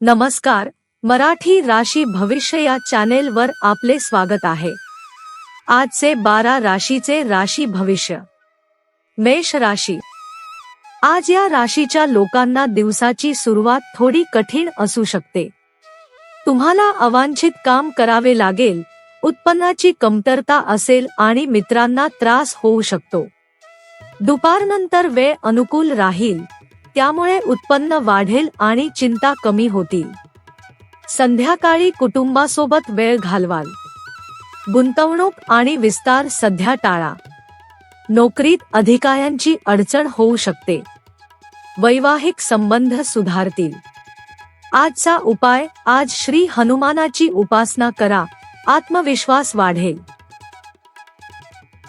नमस्कार मराठी राशी भविष्य या चॅनेल वर आपले स्वागत आहे. आजचे बारा राशीचे राशी भविष्य. मेष राशी. आज या राशीच्या लोकांना दिवसाची सुरुवात थोडी कठीण असू शकते. तुम्हाला अवांछित काम करावे लागेल उत्पन्नाची कमतरता असेल आणि मित्रांना त्रास होऊ शकतो. दुपारनंतर वेळ अनुकूल राहील. त्यामुळे उत्पन्न वाढेल आणि चिंता कमी होतील. संध्याकाळी कुटुंबासोबत वेळ घालवाल. गुंतवणूक आणि विस्तार सध्या टाळा. नोकरीत अधिकाऱ्यांची अडचण होऊ शकते. वैवाहिक संबंध सुधारतील. आजचा उपाय आज श्री हनुमानाची उपासना करा. आत्मविश्वास वाढेल.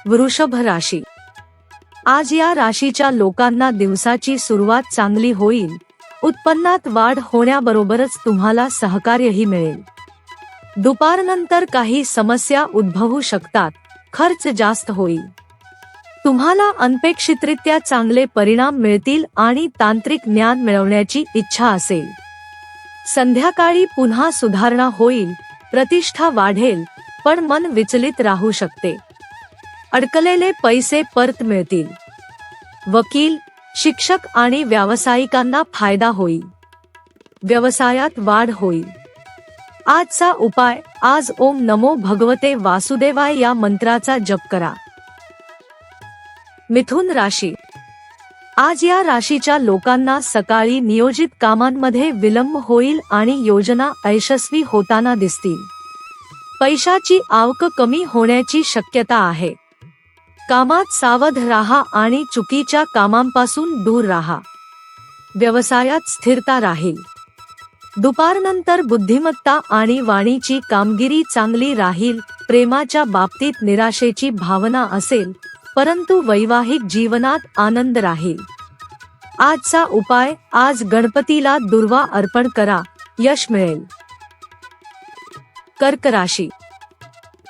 वृषभ राशी आज या राशीच्या लोकांना दिवसाची सुरुवात चांगली होईल. उत्पन्नात वाढ होण्याबरोबरच तुम्हाला सहकार्यही मिळेल. दुपारनंतर काही समस्या उद्भवू शकतात. खर्च जास्त होईल. तुम्हाला अनपेक्षितरित्या चांगले परिणाम मिळतील आणि तांत्रिक ज्ञान मिळवण्याची इच्छा असेल. संध्याकाळी पुन्हा सुधारणा होईल. प्रतिष्ठा वाढेल पण मन विचलित राहू शकते. अडकलेले पैसे परत मिळतील. वकील शिक्षक आणि व्यावसायिकांना फायदा होईल. व्यवसायात वाढ होईल. आजचा उपाय आज ओम नमो भगवते वासुदेवाय या मंत्राचा जप करा. मिथुन राशी. आज या राशीच्या लोकांना सकाळी नियोजित कामांमध्ये विलंब होईल आणि योजना यशस्वी होताना दिसतील. पैशाची आवक कमी होण्याची शक्यता आहे. कामात सावध राहा आणि चुकीच्या कामांपासून दूर राहा. व्यवसायात स्थिरता राहील. दुपारनंतर बुद्धिमत्ता आणि वाणीची कामगिरी चांगली राहील प्रेमाच्या बाबतीत निराशेची भावना असेल परंतु वैवाहिक जीवनात आनंद राहील. आजचा उपाय आज गणपतीला दुर्वा अर्पण करा यश मिळेल. कर्क राशी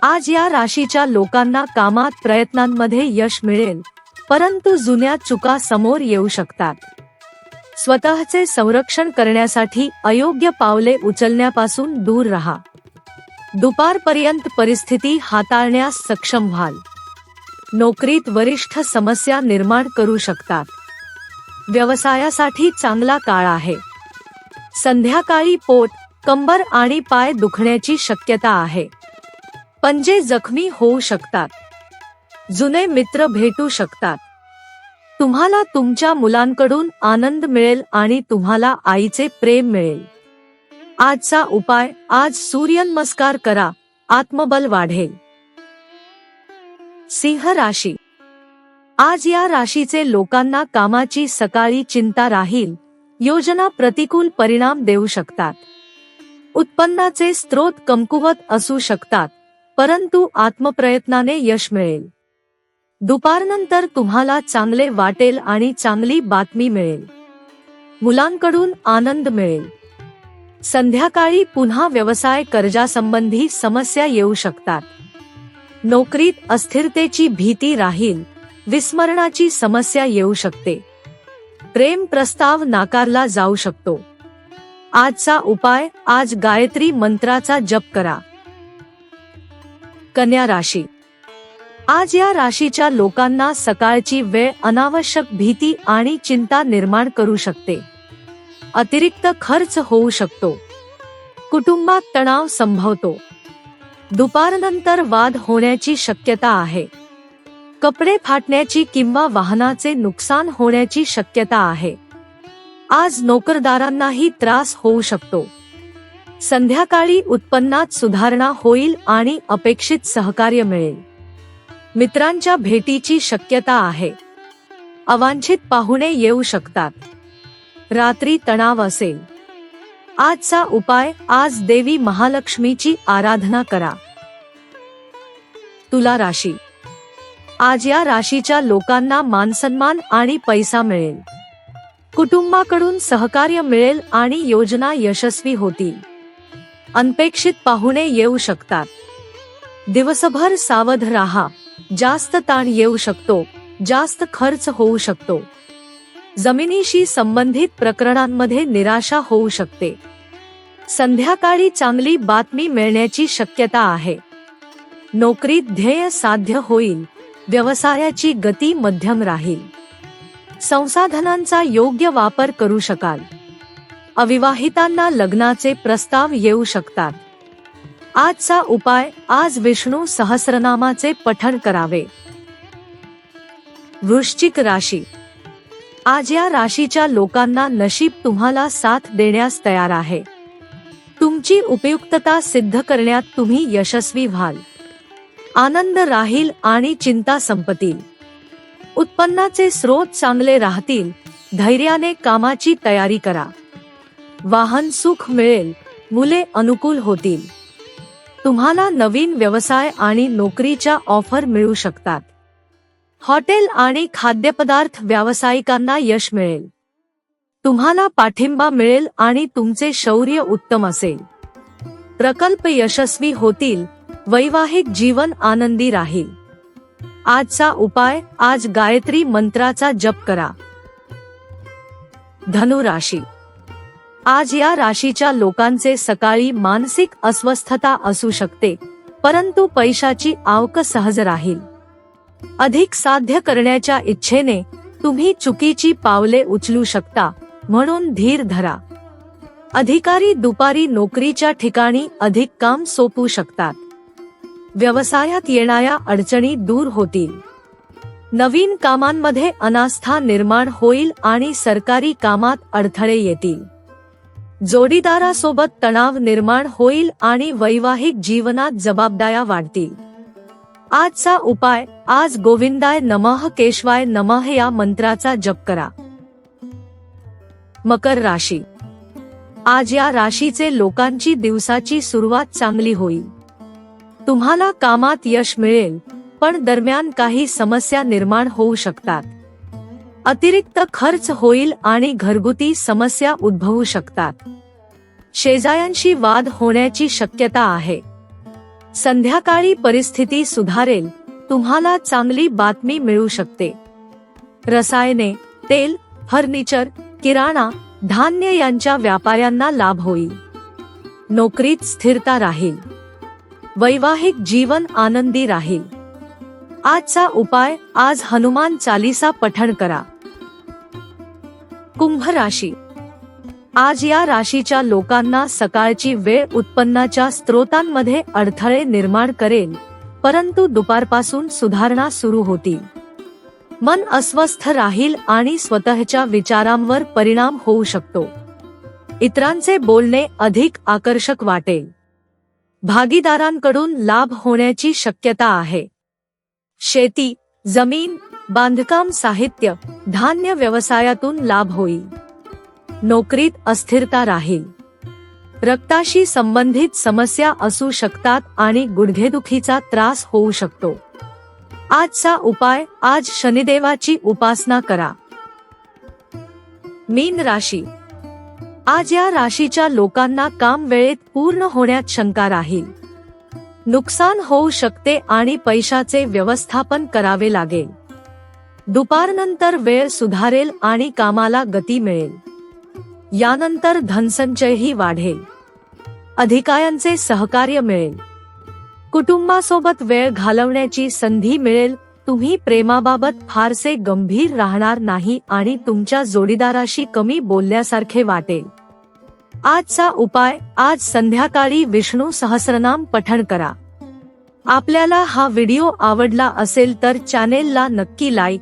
आज या राशीच्या लोकांना कामात प्रयत्नांमध्ये यश मिळेल. परंतु जुन्या चुका समोर येऊ शकतात. स्वतःचे संरक्षण करण्यासाठी अयोग्य पावले उचलण्यापासून दूर राहा. दुपारपर्यंत परिस्थिती हाताळण्यास सक्षम व्हाल. नोकरीत वरिष्ठ समस्या निर्माण करू शकतात. व्यवसायासाठी चांगला काळ आहे. संध्याकाळी पोट कंबर आणि पाय दुखण्याची शक्यता आहे. पंजे जखमी होऊ शकतात. जुने मित्र भेटू शकतात. तुम्हाला तुमच्या मुलांकडून आनंद मिळेल आणि तुम्हाला आईचे प्रेम मिळेल. आजचा उपाय आज सूर्यनमस्कार करा आत्मबल वाढेल. सिंह राशी. आज या राशीचे लोकांना कामाची सकाळी चिंता राहील योजना प्रतिकूल परिणाम देऊ शकतात. उत्पन्नाचे स्रोत कमकुवत असू शकतात. परंतु आत्मप्रयत्नाने यश मिळेल. दुपारनंतर तुम्हाला चांगले वाटेल आणि चांगली बातमी मिळेल. मुलांकडून आनंद मिळेल. संध्याकाळी पुन्हा व्यवसाय कर्जासंबंधी समस्या येऊ शकतात. नोकरीत अस्थिरतेची भीती राहील. विस्मरणाची समस्या येऊ शकते. प्रेम प्रस्ताव नाकारला जाऊ शकतो. आजचा उपाय आज गायत्री मंत्राचा जप करा. कन्या राशी. आज या राशीच्या लोकांना सकाळची वेळ अनावश्यक भीती आणि चिंता निर्माण करू शकते. अतिरिक्त खर्च होऊ शकतो. कुटुंबात तणाव संभवतो. दुपारनंतर वाद होण्याची शक्यता आहे. कपडे फाटण्याची किंवा वाहनाचे नुकसान होण्याची शक्यता आहे. आज नोकरदारांनाही त्रास होऊ शकतो. संध्याकाळी उत्पन्नात सुधारणा होईल आणि अपेक्षित सहकार्य मिळेल. मित्रांच्या भेटीची शक्यता आहे. अवांछित पाहुणे येऊ शकतात. रात्री तणाव असेल. आजचा उपाय आज देवी महालक्ष्मीची आराधना करा. तुला राशी. आज या राशीच्या लोकांना मानसन्मान आणि पैसा मिळेल. कुटुंबाकडून सहकार्य मिळेल आणि योजना यशस्वी होतील. अनपेक्षित पाहुणे येऊ शकतात. दिवसभर सावध राहा. जास्त ताण येऊ शकतो. जास्त खर्च होऊ शकतो. जमिनीशी संबंधित प्रकरणांमध्ये निराशा होऊ शकते. संध्याकाळी चांगली बातमी मिळण्याची शक्यता आहे. नोकरीत ध्येय साध्य होईल. व्यवसायाची गती मध्यम राहील. संसाधनांचा योग्य वापर करू शकाल. अविवाहितांना लग्नाचे प्रस्ताव येऊ शकतात. आजचा उपाय आज विष्णू सहस्रनामाचे पठण करावे. वृश्चिक राशी. आज या राशीच्या लोकांना नशीब तुम्हाला साथ देण्यास तयार आहे. तुमची उपयुक्तता सिद्ध करण्यात तुम्ही यशस्वी व्हाल. आनंद राहील आणि चिंता संपतील. उत्पन्नाचे स्रोत चांगले राहतील. धैर्याने कामाची तयारी करा. वाहन सुख मिळेल मुले अनुकूल होतील. तुम्हाला नवीन व्यवसाय आणि नोकरीच्या ऑफर मिळू शकतात. हॉटेल आणि खाद्यपदार्थ व्यावसायिकांना यश मिळेल. तुम्हाला पाठिंबा मिळेल आणि तुमचे शौर्य उत्तम असेल. प्रकल्प यशस्वी होतील वैवाहिक जीवन आनंदी राहील. आजचा उपाय आज गायत्री मंत्राचा जप करा. धनुराशी आज या राशीच्या लोकांचे सकाळी मानसिक अस्वस्थता असू शकते परंतु पैशाची आवक सहज राहील. अधिक साध्य करण्याच्या इच्छेने तुम्ही चुकीची पावले उचलू शकता म्हणून धीर धरा. अधिकारी दुपारी नोकरीच्या ठिकाणी अधिक काम सोपू शकतात. व्यवसायात येणाऱ्या अडचणी दूर होतील. नवीन कामांमध्ये अनास्था निर्माण होईल आणि सरकारी कामात अडथळे येतील. जोडीदारासोबत तणाव निर्माण होईल आणि वैवाहिक जीवनात जबाबदाऱ्या वाढतील. आजचा उपाय आज गोविंदाय नमः केशवाय नमः या मंत्राचा जप करा. मकर राशी. आज या राशीचे लोकांची दिवसाची सुरुवात चांगली होईल. तुम्हाला कामात यश मिळेल पण दरम्यान काही समस्या निर्माण होऊ शकतात. अतिरिक्त खर्च होईल आणि घरगुती समस्या उद्भवू शकतात. शेजाऱ्यांशी वाद होण्याची शक्यता आहे. संध्याकाळी परिस्थिती सुधारेल तुम्हाला चांगली बातमी मिळू शकते. रसायने तेल फर्निचर किराणा धान्य यांच्या व्यापाऱ्यांना लाभ होईल. नोकरीत स्थिरता राहील. वैवाहिक जीवन आनंदी राहील. आजचा उपाय आज हनुमान चालीसा पठण करा. कुंभ राशी. आज या राशीच्या लोकांना सकाळची वेळ उत्पन्नाच्या स्त्रोतांमध्ये अडथळे निर्माण करेल परंतु दुपारपासून सुधारणा सुरू होतील. मन अस्वस्थ राहील आणि स्वतःच्या विचारांवर परिणाम होऊ शकतो. इतरांचे बोलणे अधिक आकर्षक वाटेल. भागीदारांकडून लाभ होण्याची शक्यता आहे. शेती जमीन बांधकाम साहित्य धान्य व्यवसायातून लाभ होईल. नोकरीत अस्थिरता राहील. रक्ताशी संबंधित समस्या असू शकतात आणि गुडघेदुखीचा त्रास होऊ शकतो. आजचा उपाय आज शनिदेवाची उपासना करा. मीन राशी. आज या राशीच्या लोकांना काम वेळेत पूर्ण होण्यात शंका राहील. नुकसान होऊ शकते आणि पैशाचे व्यवस्थापन करावे लागेल. दुपारनंतर वेळ सुधारेल आणि कामाला गती मिळेल. यानंतर धनसंचयही वाढेल. अधिकाऱ्यांचे सहकार्य मिळेल. कुटुंबासोबत वेळ घालवण्याची संधी मिळेल. तुम्ही प्रेमाबाबत फारसे गंभीर राहणार नाही आणि तुमच्या जोडीदाराशी कमी बोलल्यासारखे वाटेल. आजचा उपाय आज संध्याकाळी विष्णू सहस्रनाम पठण करा. आपल्याला हा व्हिडिओ आवडला असेल तर चॅनेलला नक्की लाईक